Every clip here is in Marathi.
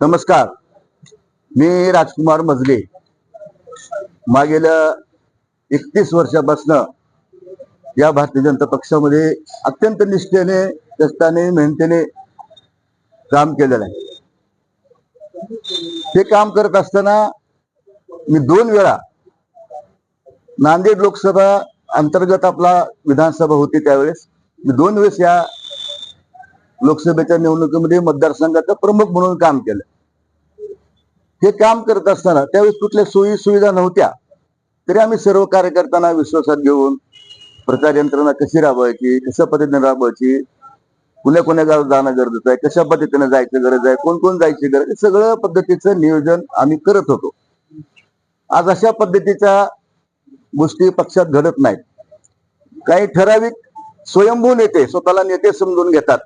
नमस्कार. मी राजकुमार मजले. मागील एकतीस वर्षापासनं या भारतीय जनता पक्षामध्ये अत्यंत निष्ठेने कष्टाने मेहनतीने काम केलेलं आहे. ते काम करत असताना मी दोन वेळा नांदेड लोकसभा अंतर्गत आपला विधानसभा होती त्यावेळेस. मी दोन वेळेस या लोकसभेच्या निवडणुकीमध्ये मतदारसंघाचा प्रमुख म्हणून काम केलं. हे काम करत असताना त्यावेळेस कुठल्या सोयी सुविधा नव्हत्या. तरी आम्ही सर्व कार्यकर्त्यांना विश्वासात घेऊन प्रचार यंत्रणा कशी राबवायची कशा पद्धतीने राबवायची कुण्या कुण्या गावात जाणं गरजेचं आहे कशा पद्धतीने जायचं गरज आहे कोण कोण जायची गरज आहे, सगळं पद्धतीचं नियोजन आम्ही करत होतो. आज अशा पद्धतीच्या गोष्टी पक्षात घडत नाहीत. काही ठराविक स्वयंभू नेते स्वतःला नेते समजून घेतात.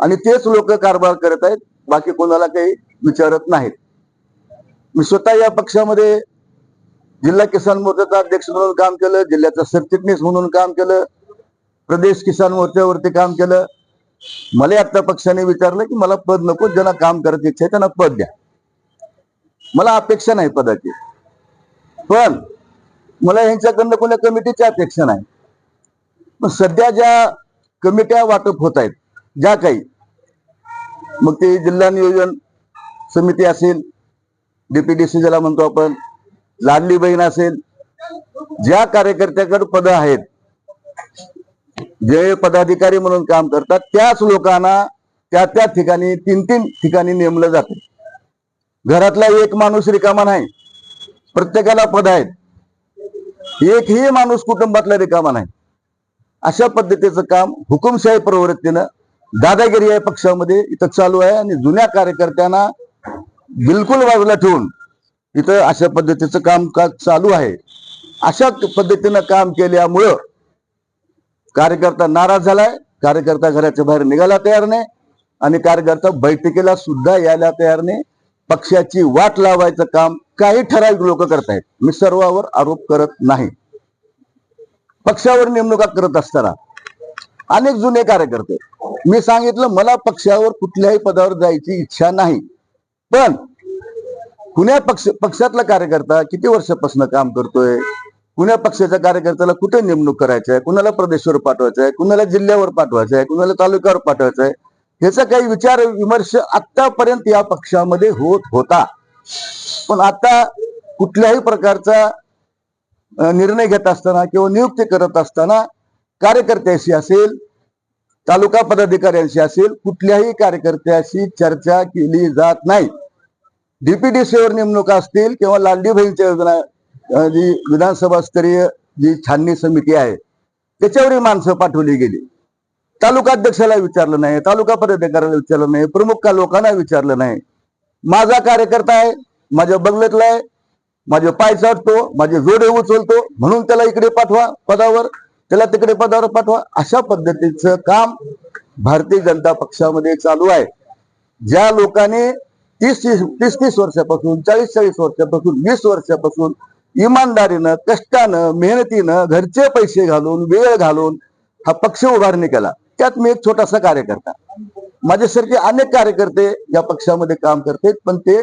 आणि तेच लोक कारभार करत आहेत बाकी कोणाला काही विचारत नाहीत. मी स्वतः या पक्षामध्ये जिल्हा किसान मोर्चाचा अध्यक्ष म्हणून काम केलं जिल्ह्याचा सरचिटणीस म्हणून काम केलं प्रदेश किसान मोर्चावरती काम केलं. मला आता पक्षाने विचारलं की मला पद नको ज्यांना काम करायची इच्छा आहे त्यांना पद द्या. मला अपेक्षा नाही पदाची. पण मला यांच्याकडनं कोणत्या कमिटीची अपेक्षा नाही. पण सध्या ज्या कमिट्या वाटप होत आहेत ज्या काही. मग ते जिल्हा नियोजन समिती असेल डीपीडीसी ज्याला म्हणतो आपण लाडली बहीण असेल ज्या कार्यकर्त्याकडे पद आहेत जे पदाधिकारी म्हणून काम करतात त्याच लोकांना त्या त्या ठिकाणी तीन तीन ठिकाणी नेमलं जाते. घरातला एक माणूस रिकामा नाही. प्रत्येकाला पद आहेत. एकही माणूस कुटुंबातला रिकामा नाही. अशा पद्धतीचं काम हुकुमशाही प्रवृत्तीनं दादागिरी आहे पक्षामध्ये इथं चालू आहे आणि जुन्या कार्यकर्त्यांना बिलकुल बाजूला ठेवून इथं अशा पद्धतीचं कामकाज चालू आहे. अशा पद्धतीनं काम केल्यामुळं कार्यकर्ता नाराज झालाय कार्यकर्ता घराच्या बाहेर निघायला तयार नाही आणि कार्यकर्ता बैठकीला सुद्धा यायला तयार नाही. पक्षाची वाट लावायचं काम काही ठराविक लोक करतायत मी सर्वावर आरोप करत नाही. पक्षावर नेमणुका करत असताना अनेक जुने कार्यकर्ते. मी सांगितलं मला पक्षावर कुठल्याही पदावर जायची इच्छा नाही. पण कुण्या पक्ष पक्षातला कार्यकर्ता किती वर्षापासून काम करतोय? कुण्या पक्षाच्या कार्यकर्त्याला कुठे नेमणूक करायचं आहे? कुणाला प्रदेशवर पाठवायचं आहे? कुणाला जिल्ह्यावर पाठवायचं आहे? कुणाला तालुक्यावर पाठवायचं आहे? ह्याचा काही विचार विमर्श आतापर्यंत या पक्षामध्ये होत होता. पण आता कुठल्याही प्रकारचा निर्णय घेत असताना किंवा नियुक्ती करत असताना कार्यकर्त्याशी असेल तालुका पदाधिकाऱ्यांशी असेल कुठल्याही कार्यकर्त्याशी चर्चा केली जात नाही. डीपीडीसीवर नेमणुका असतील किंवा लालडी योजना जी विधानसभा स्तरीय जी छाननी समिती आहे त्याच्यावरही माणसं पाठवली गेली. तालुका अध्यक्षाला विचारलं नाही तालुका पदाधिकाऱ्याला विचारलं नाही प्रमुख का लोकांना विचारलं नाही. माझा कार्यकर्ता आहे माझ्या बंगल्यातला आहे माझे पाय चाटतो माझे जोडे उचलतो म्हणून त्याला इकडे पाठवा पदावर. त्याला तिकडे पदावर पाठवा. अशा पद्धतीचं काम भारतीय जनता पक्षामध्ये चालू आहे. ज्या लोकांनी तीस तीस तीस तीस वर्षापासून चाळीस चाळीस वर्षापासून वीस वर्षापासून इमानदारीनं कष्टानं मेहनतीनं घरचे पैसे घालून वेळ घालून हा पक्ष उभारणी केला. त्यात मी एक छोटासा कार्यकर्ता. माझ्यासारखे अनेक कार्यकर्ते या पक्षामध्ये काम करतात पण ते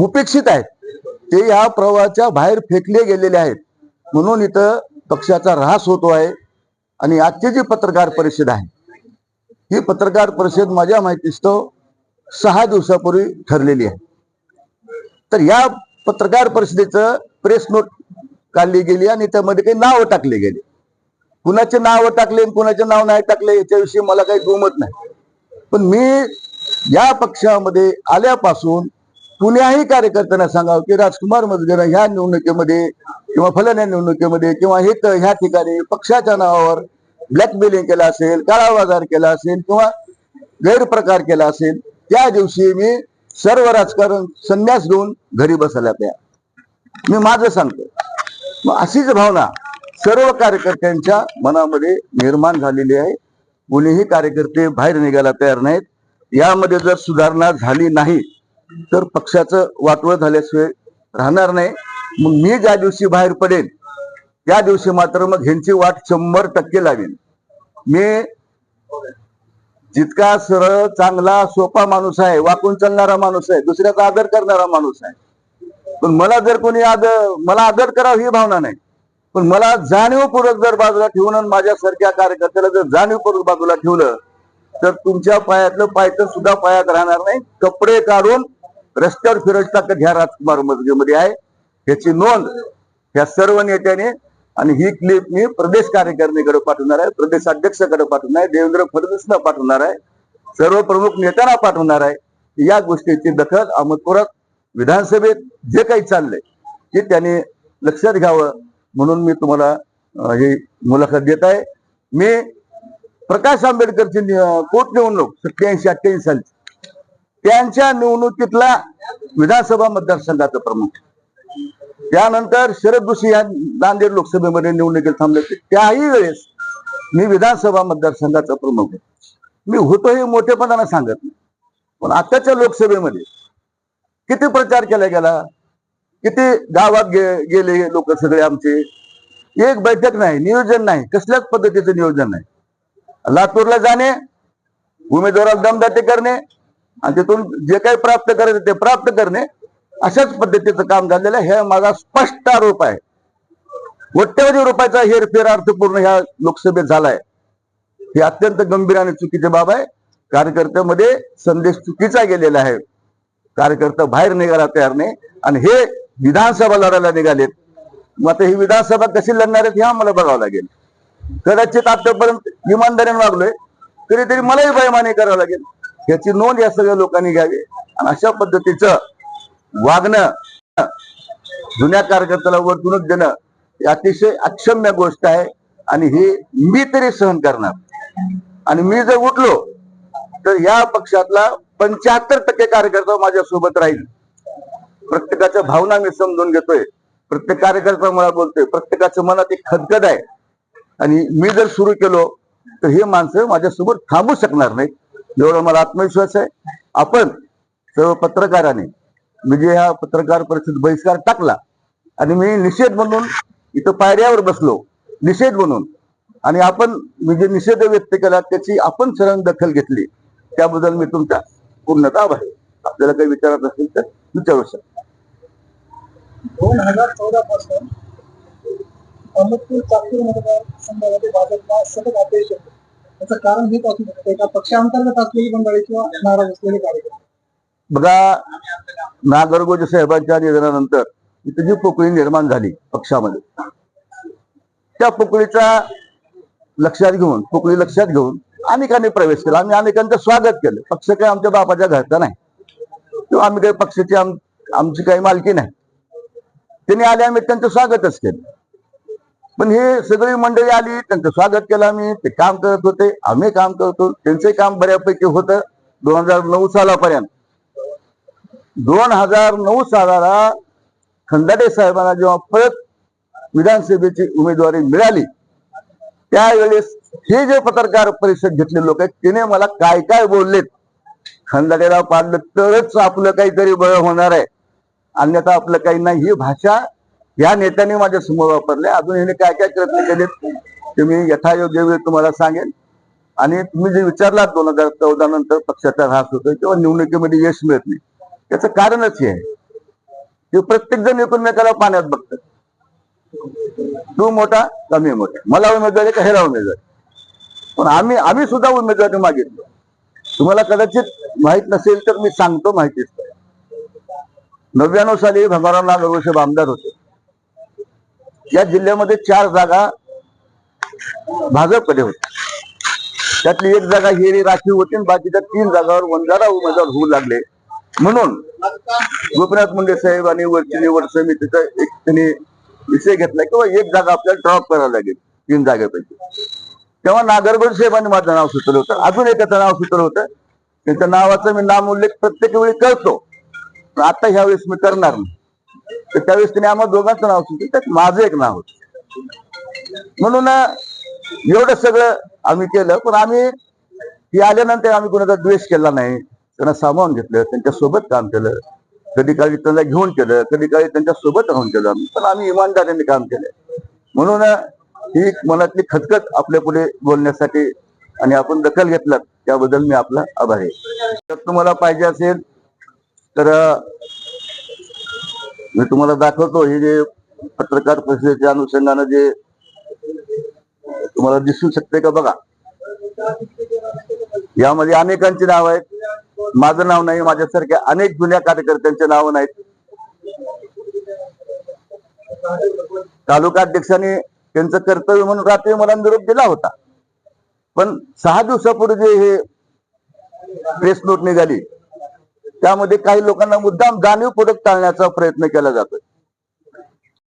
उपेक्षित आहेत. ते या प्रवाहाच्या बाहेर फेकले गेलेले आहेत. म्हणून इथं पक्षाचा ऱ्हास होतो आहे आणि आजची जी पत्रकार परिषद आहे ही पत्रकार परिषद माझ्या माहितीस्तव सहा दिवसापूर्वी ठरलेली आहे. तर या पत्रकार परिषदेचं प्रेस नोट काढली गेली आणि त्यामध्ये काही नावं टाकले गेले. कुणाचे नाव टाकले आणि कुणाचे नाव नाही टाकले याच्याविषयी मला काही दुमत नाही. पण मी या पक्षामध्ये आल्यापासून कुण्याही कार्यकर्त्यांना सांगावं की राजकुमार मजगेनं ह्या निवडणुकीमध्ये किंवा फलन्या निवडणुकीमध्ये किंवा हे ह्या ठिकाणी पक्षाच्या नावावर ब्लॅकमेलिंग केला असेल काळा बाजार केला असेल किंवा गैरप्रकार केला असेल त्या दिवशी मी सर्व राजकारण संन्यास घेऊन घरी बसायला त्या मी माझं सांगतो. मग अशीच भावना सर्व कार्यकर्त्यांच्या मनामध्ये निर्माण झालेली आहे. कोणीही कार्यकर्ते बाहेर निघायला तयार नाहीत. यामध्ये जर सुधारणा झाली नाही तर पक्षाचं वाटवं झाल्याशिवाय राहणार नाही. मग मी ज्या दिवशी बाहेर पडेल त्या दिवशी मात्र मग ह्यांची वाट शंभर टक्के लागेल. मी जितका सरळ चांगला सोपा माणूस आहे वाकून चालणारा माणूस आहे दुसऱ्याचा आदर करणारा माणूस आहे. पण मला जर कोणी आदर मला आदर करावा ही भावना नाही. पण मला जाणीवपूर्वक जर बाजूला ठेवून आणि माझ्यासारख्या कार्यकर्त्याला जर जाणीवपूर्वक बाजूला ठेवलं तर तुमच्या पायातलं पायथन सुद्धा पायात राहणार नाही. कपडे काढून रस्त्यावर फिरत टाकत ह्या राजकुमार मजगेमध्ये आहे. ह्याची नोंद ह्या सर्व नेत्याने आणि ही क्लिप मी प्रदेश कार्यकारिणीकडे पाठवणार आहे प्रदेश अध्यक्षाकडे पाठवणार आहे देवेंद्र फडणवीसना पाठवणार आहे सर्व प्रमुख नेत्यांना पाठवणार आहे. या गोष्टीची दखल अहमदपुरात विधानसभेत जे काही चाललंय ते त्याने लक्षात घ्यावं म्हणून मी तुम्हाला ही मुलाखत देत आहे. मी प्रकाश आंबेडकरची कोट पोटनिवडणूक सत्याऐंशी अठ्ठ्याऐंशी साली त्यांच्या निवडणुकीतला विधानसभा मतदारसंघाचा प्रमुख. त्यानंतर शरद जोशी या नांदेड लोकसभेमध्ये निवडणुकीत थांबले होते. त्याही वेळेस मी विधानसभा मतदारसंघाचा प्रमुख आहे मी होतो हे मोठेपणानं सांगत नाही. पण आताच्या लोकसभेमध्ये किती प्रचार केला गेला? किती गावात गे- गेले लोक सगळे आमचे? एक बैठक नाही नियोजन नाही कसल्याच पद्धतीचं नियोजन नाही. लातूरला जाणे उमेदवाराला दमदाटे करणे आणि तिथून जे काही प्राप्त करायचं ते प्राप्त करणे अशाच पद्धतीचं काम झालेलं आहे. हे माझा स्पष्ट आरोप आहे. कोट्यवधी रुपयाचा हेरफेर अर्थपूर्ण ह्या लोकसभेत झालाय. ही अत्यंत गंभीर आणि चुकीची बाब आहे. कार्यकर्त्यामध्ये संदेश चुकीचा गेलेला आहे. कार्यकर्ता बाहेर निघाला तयार नाही. आणि हे विधानसभा लढायला निघालेत. मग आता ही विधानसभा कशी लढणार आहेत हे आम्हाला बघावं लागेल. कदाचित आतापर्यंत इमानदारीने वागलोय. तरी मलाही बैमानी करावं लागेल. याची नोंद या सगळ्या लोकांनी घ्यावी. आणि अशा पद्धतीचं वागणं जुन्या कार्यकर्त्याला वर्तणूक देणं ही अतिशय अक्षम्य गोष्ट आहे आणि हे मी तरी सहन करणार. आणि मी जर उठलो तर या पक्षातला पंच्याहत्तर टक्के कार्यकर्ता माझ्या सोबत राहील. प्रत्येकाच्या भावना मी समजून घेतोय. प्रत्येक कार्यकर्ता मला बोलतोय. प्रत्येकाच्या मनात एक खदखद आहे. आणि मी जर सुरू केलो तर हे माणसं माझ्यासोबत थांबू शकणार नाहीत. एवढा मला आत्मविश्वास आहे. आपण सर्व पत्रकारांनी मी जे ह्या पत्रकार परिषद बहिष्कार टाकला. आणि मी निषेध म्हणून इथं पायऱ्यावर बसलो. निषेध म्हणून. आणि आपण मी जे निषेध व्यक्त केला त्याची आपण सरळ दखल घेतली. त्याबद्दल मी तुमचा पूर्णतः आहे. आपल्याला काही विचारत असेल तर विचारू शकता. दोन हजार चौदा पासून अहमदपूर चाकूर मतदारसंघामध्ये भाजपला सतत अपयश येतं. त्याचं कारण हेच असू शकतं एका पक्षांतर्गत असलेली मंडळी किंवा नाराज असलेले कार्यकर्ते. बघा नागरगोजे साहेबांच्या निधनानंतर इथं जी पोकळी निर्माण झाली पक्षामध्ये त्या पोकळीचा लक्षात घेऊन पोकळी लक्षात घेऊन अनेकांनी प्रवेश केला. आम्ही अनेकांचं स्वागत केलं. पक्ष काही आमच्या बापाच्या घरचा नाही. किंवा आम्ही काही पक्षाची आम- आमची काही मालकी नाही. त्यांनी आले आम्ही त्यांचं स्वागतच केलं. पण हे सगळी मंडळी आली त्यांचं स्वागत केलं आम्ही. ते काम करत होते. आम्ही काम करतो त्यांचंही काम बऱ्यापैकी होतं. दोन हजार नऊ सालापर्यंत. दोन हजार नऊ सालाला खंदाटे साहेबांना जेव्हा परत विधानसभेची उमेदवारी मिळाली त्यावेळेस हे जे पत्रकार परिषद घेतले लोक आहेत तिने मला काय काय बोललेत? खंदाटेला पाडलं तरच आपलं काहीतरी बळ होणार आहे. अन्यथा आपलं काही नाही. ही भाषा या नेत्याने माझ्यासमोर वापरले. अजून हिने काय काय प्रयत्न केलेत ते मी यथायोग्य वेळ तुम्हाला सांगेन. आणि तुम्ही जे विचारलात दोन हजार चौदा नंतर पक्षाचा ऱ्हास होतोय किंवा निवडणुकीमध्ये यश मिळत नाही. त्याचं कारणच हे आहे. की प्रत्येक जण एकमेकाला पाण्यात बघतात. तू मोठा कमी मोठा. मला उमेदवारी का ह्याला उमेदवारी पण आम्ही आम्ही सुद्धा उमेदवारी मागितलो. तुम्हाला कदाचित माहीत नसेल तर मी सांगतो माहितीच. नव्याण्णव साली भगवानराव नागरगोसाहेब आमदार होते. या जिल्ह्यामध्ये चार जागा भाजपकडे होत्या. त्यातली एक जागा हिरी राखीव होती बाकीच्या तीन जागावर वंजारा उमेदवार होऊ लागले. म्हणून गोपीनाथ मुंडे साहेब आणि वरची निवड समितीचा एक त्यांनी विषय घेतला किंवा एक जागा आपल्याला ड्रॉप करावी लागेल तीन जागेपैकी. तेव्हा नागरगोड साहेबांनी माझं नाव सुचवलं होतं. अजून एकाचं नाव सुचवलं होतं. त्यांच्या नावाचा मी नाम उल्लेख प्रत्येक वेळी करतो. पण आता ह्या वेळेस मी करणार नाही. तर त्यावेळेस त्यांनी आम्हाला दोघांचं नाव सुचलं. त्यात माझं एक नाव होतं. म्हणून एवढं सगळं आम्ही केलं. पण आम्ही ती आल्यानंतर आम्ही कोणाचा द्वेष केला नाही. त्यांना सामावून घेतलं त्यांच्यासोबत काम केलं. कधी काळी त्यांना घेऊन केलं कधी काळी त्यांच्यासोबत राहून केलं. पण आम्ही इमानदारीने काम केलं. म्हणून ही मनातली खतखत आपल्या पुढे बोलण्यासाठी आणि आपण दखल घेतलात त्याबद्दल मी आपला आभार आहे. जर तुम्हाला पाहिजे असेल तर मी तुम्हाला दाखवतो हे जे पत्रकार परिषदेच्या अनुषंगानं जे तुम्हाला दिसू शकते का बघा. यामध्ये अनेकांची नाव आहेत. माझं नाव नाही माझ्यासारख्या अनेक जुन्या कार्यकर्त्यांचे नाव नाहीत. तालुका अध्यक्षांनी त्यांचं कर्तव्य म्हणून रात्री मला निरोप दिला होता. पण सहा दिवसापूर्वी जे हे प्रेस नोट निघाली त्यामध्ये काही लोकांना मुद्दाम जाणीवपूर्वक टाळण्याचा प्रयत्न केला जातोय.